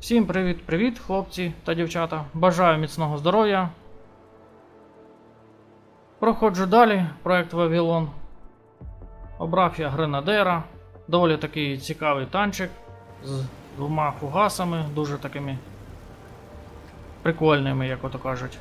Всім привіт-привіт, хлопці та дівчата. Бажаю міцного здоров'я. Проходжу далі проект Вавілон. Обрав я гренадера. Доволі такий цікавий танчик з двома фугасами, дуже такими прикольними, як ото кажуть.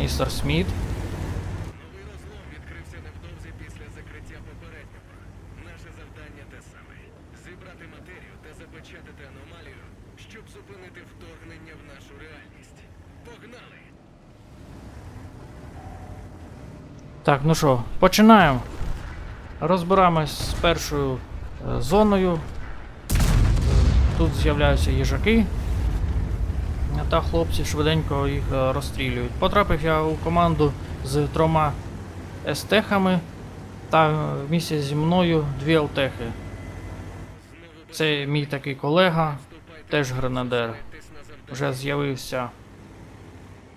Містер Сміт. Новий розлом відкрився невдовзі після закриття попереднього. Наше завдання те саме: зібрати матерію та запечатати аномалію, щоб зупинити вторгнення в нашу реальність. Погнали! Так, ну що, починаємо. Розбираємось з першою е, зоною. Тут з'являються їжаки. Та хлопці швиденько їх е, розстрілюють. Потрапив я у команду з трьома естехами та е, місті зі мною дві алтехи. Це мій такий колега, теж гренадер. Вже з'явився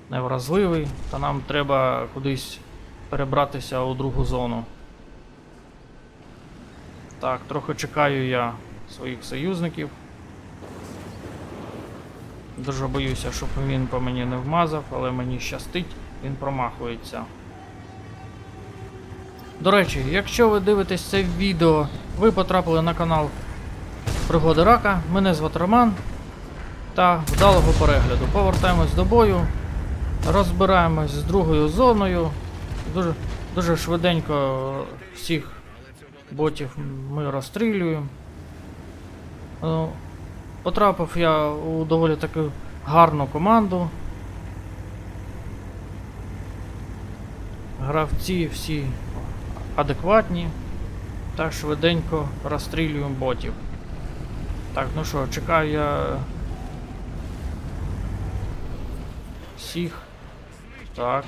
невразливий, та нам треба кудись перебратися у другу зону. Так, трохи чекаю я своїх союзників. Дуже боюся, щоб він по мені не вмазав, але мені щастить, він промахується. До речі, якщо ви дивитесь це відео, ви потрапили на канал Пригоди Рака. Мене звати Роман. Та вдалого перегляду. Повертаємось до бою. Розбираємось з другою зоною. Дуже, дуже швиденько всіх ботів ми розстрілюємо. Потрапив я у доволі таку гарну команду. Гравці всі адекватні. Та швиденько розстрілюємо ботів. Так, ну що, чекаю я всіх. Так.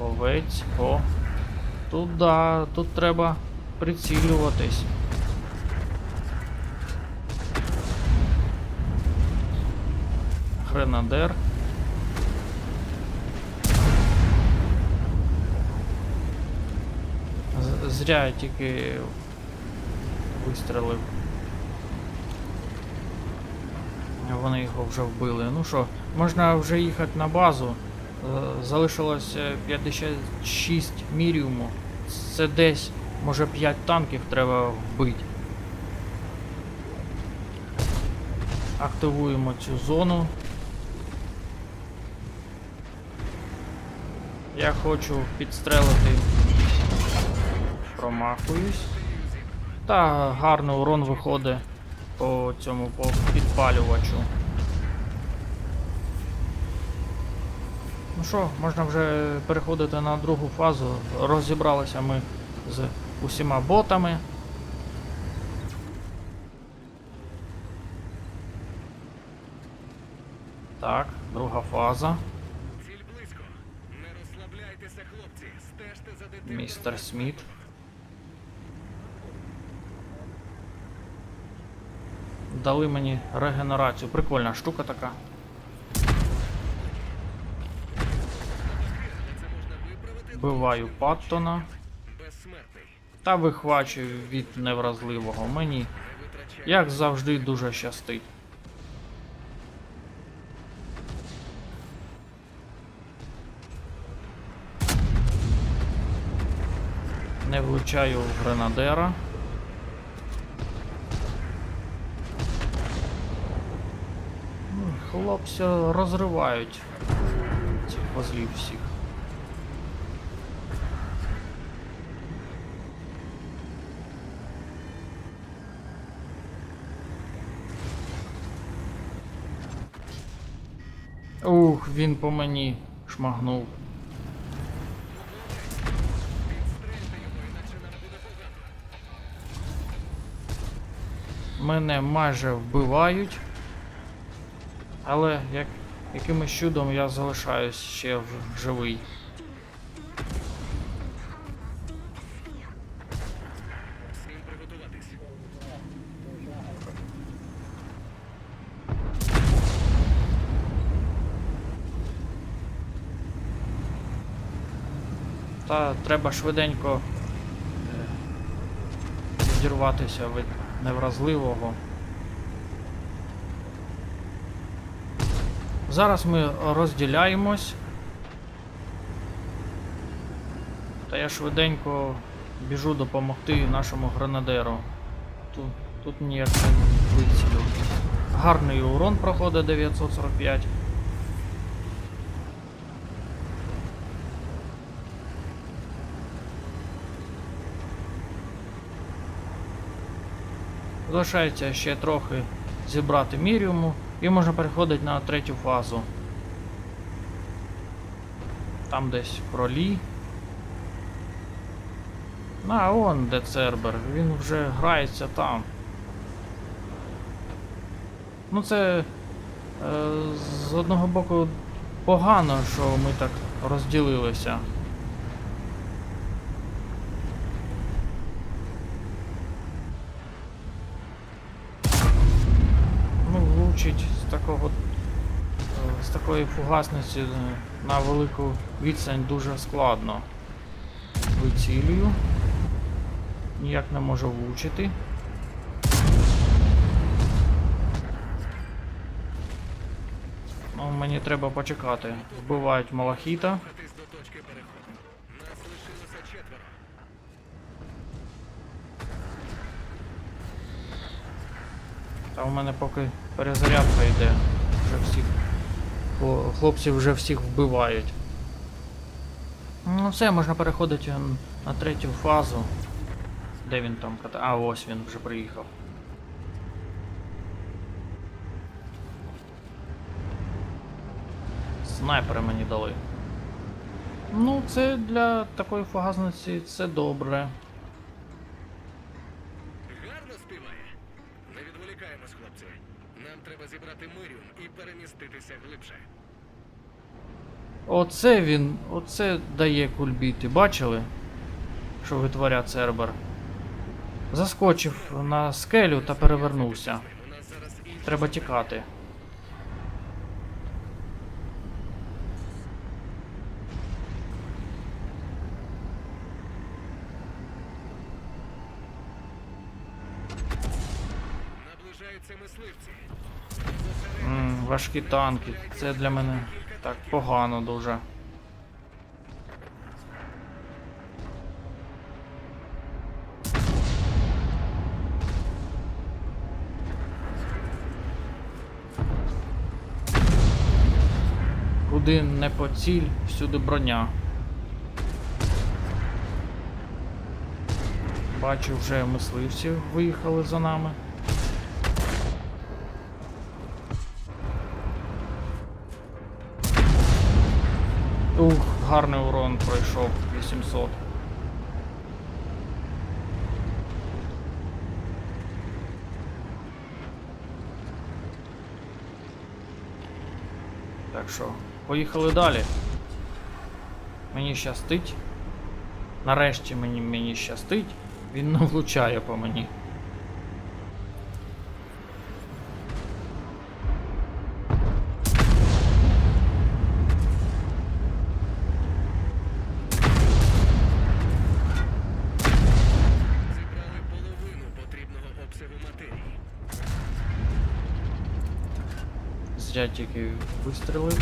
Ловець. О. Тут да, тут треба прицілюватись. Гренадер. Зря я тільки вистрелив. Вони його вже вбили. Ну що, можна вже їхати на базу. Е, Залишилось е, 56 міріуму. Це десь, може 5 танків треба вбити. Активуємо цю зону. Я хочу підстрелити. Промахуюсь. Та гарний урон виходить по цьому по підпалювачу. Ну що, можна вже переходити на другу фазу. Розібралися ми з усіма ботами. Так, друга фаза. Ціль близько. Не розслабляйтеся, хлопці. Стежте за детективом. Містер Сміт. Дали мені регенерацію. Прикольна штука така. Вбиваю Паттона та вихвачую від невразливого. Мені, як завжди, дуже щастить. Не влучаю в гренадера. Хлопці розривають цих козлів всіх. Ух, він по мені шмагнув. мене майже вбивають. Але як, якимось чудом я залишаюсь ще в, живий. Та треба швиденько е, відірватися від невразливого. Зараз ми розділяємось. Та я швиденько біжу допомогти нашому гранадеру. Тут, тут ніяк не вицілю. Гарний урон проходить 945. Залишається ще трохи зібрати міріуму і можна переходити на третю фазу. Там десь пролі. А, он де Цербер, він вже грається там. Ну це е, з одного боку погано, що ми так розділилися. Ну, влучить з такого е, з такої фугасності е, на велику відстань дуже складно. Вицілюю. Ніяк не можу влучити. Ну, мені треба почекати. Вбивають малахіта. Та у мене поки перезарядка йде. Вже всіх. хло- Хлопців вже всіх вбивають. Ну все, можна переходити на третю фазу. Де він там? ката- А, ось він вже приїхав. Снайпери мені дали. Ну, це для такої фугасності це добре. І переміститися глибше. Оце він, оце дає кульбіти. Бачили? Що витворяє Цербер? Заскочив на скелю та перевернувся. Треба тікати. наближаються мисливці. Важкі танки. Це для мене так погано дуже. Куди не поціль, всюди броня. Бачу, вже мисливці виїхали за нами. Ух, гарний урон пройшов 800. Так що, поїхали далі. Мені щастить. Нарешті мені, мені щастить. Він не влучає по мені. Тільки вистрілив.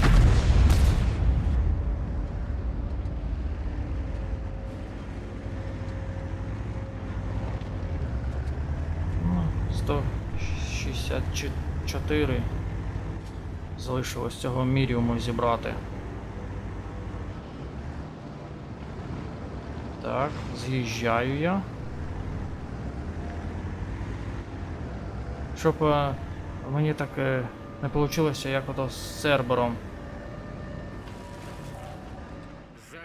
Ну, 164 залишилось цього міріуму зібрати. Так, з'їжджаю я. Щоб е, мені так е, не вийшло, як ото з сербером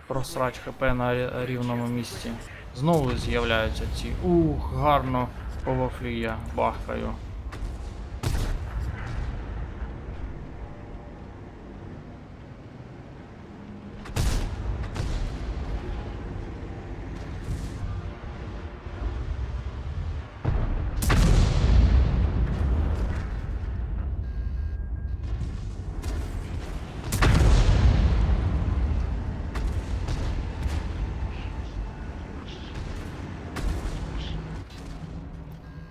просрать ХП на рівному місці. Знову з'являються ці. Ух, гарно по вафлі я бахкаю.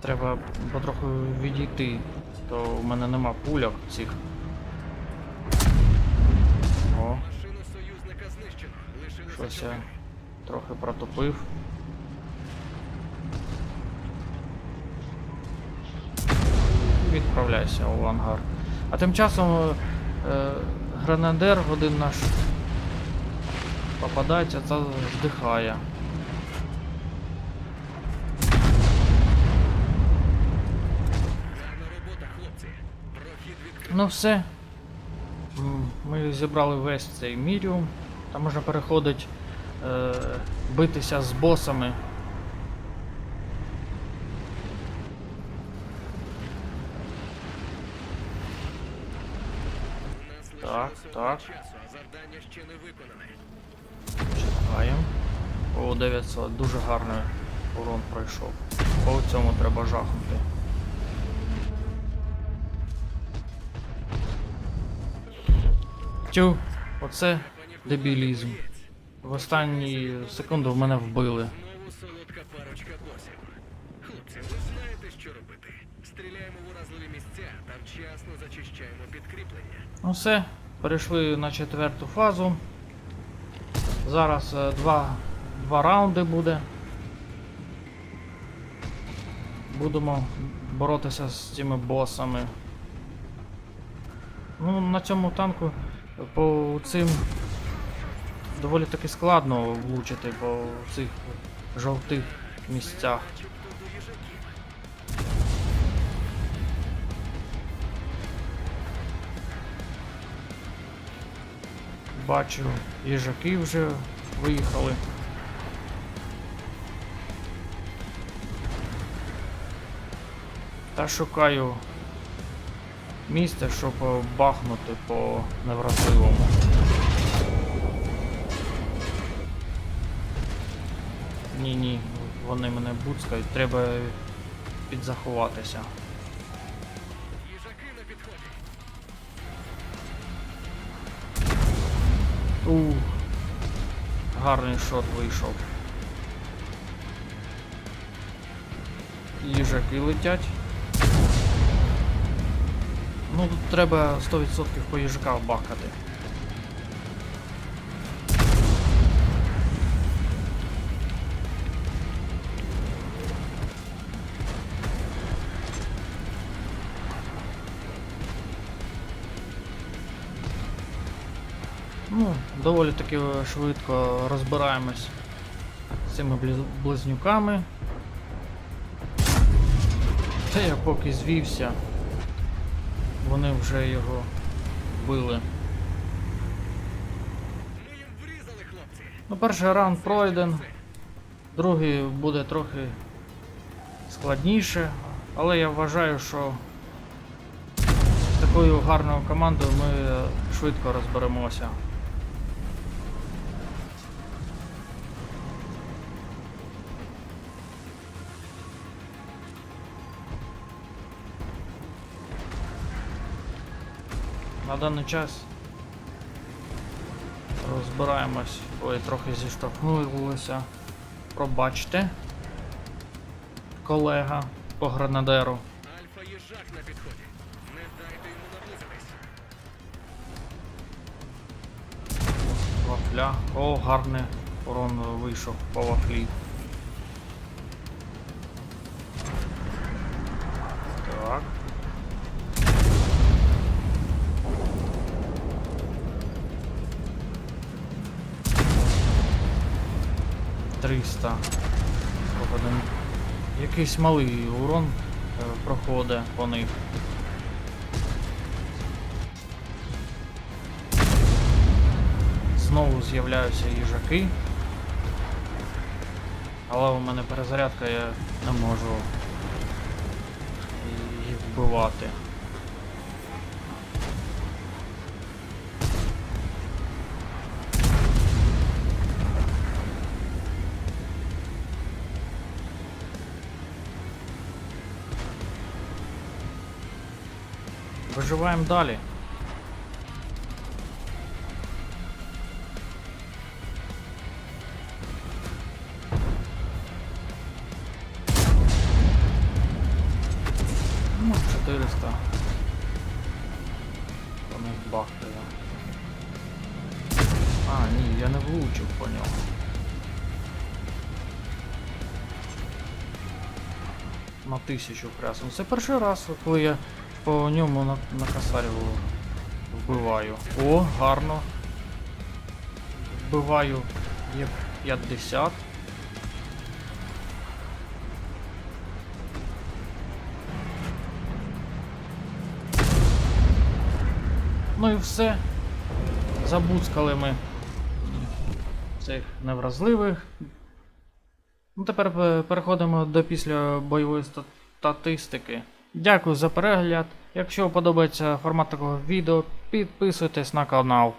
Треба потроху відійти, то в мене нема пульок цих. О, щось я трохи протупив. Відправляйся у ангар. А тим часом е, гренадер один наш попадається та здихає. Ну все. Ми зібрали весь цей міріум. Там можна переходити, е, битися з босами. Так, так. завдання ще не виконане. Чекаємо. О, 900. Дуже гарний урон пройшов. По цьому треба жахнути. Тю, оце дебілізм. В останні секунду в мене вбили. Хлопці, ви знаєте, що робити. Стріляємо в уразливі місця та вчасно зачищаємо підкріплення. Ну все, перейшли на четверту фазу. Зараз е, два, два раунди буде. Будемо боротися з цими босами. Ну, на цьому танку по цим доволі таки складно влучити по цих жовтих місцях. Бачу, їжаки вже виїхали. Та шукаю місце, щоб е, бахнути по невразливому. Ні, ні, вони мене буцкають, треба підзаховатися. Ух, гарний шот вийшов. Їжаки летять. Ну тут треба 100% по їжаках бахати. Ну, доволі таки швидко розбираємось з цими близнюками. Та я поки звівся, вони вже його били. Ну, перший раунд пройден, другий буде трохи складніше, але я вважаю, що з такою гарною командою ми швидко розберемося. На даний час розбираємось. Ой, трохи зіштовхнулися. Пробачте. Колега по гранадеру. Альфа їжак на підході. Не дайте йому наблизитись. Вафля. О, гарний урон вийшов по вафлі. 300. Якийсь малий урон е, проходить по них. Знову з'являються їжаки. Але у мене перезарядка я не можу їх вбивати. Виживаємо далі. 400. По них бахкає. А, ні, я не влучив по. На тисячу хрясно. Це перший раз, коли я по ньому на, на косарю вбиваю. О, гарно. Вбиваю є 50. Ну і все. Забуцкали ми цих невразливих. Ну, тепер е, переходимо до після бойової статистики. Дякую за перегляд. Якщо подобається формат такого відео, підписуйтесь на канал.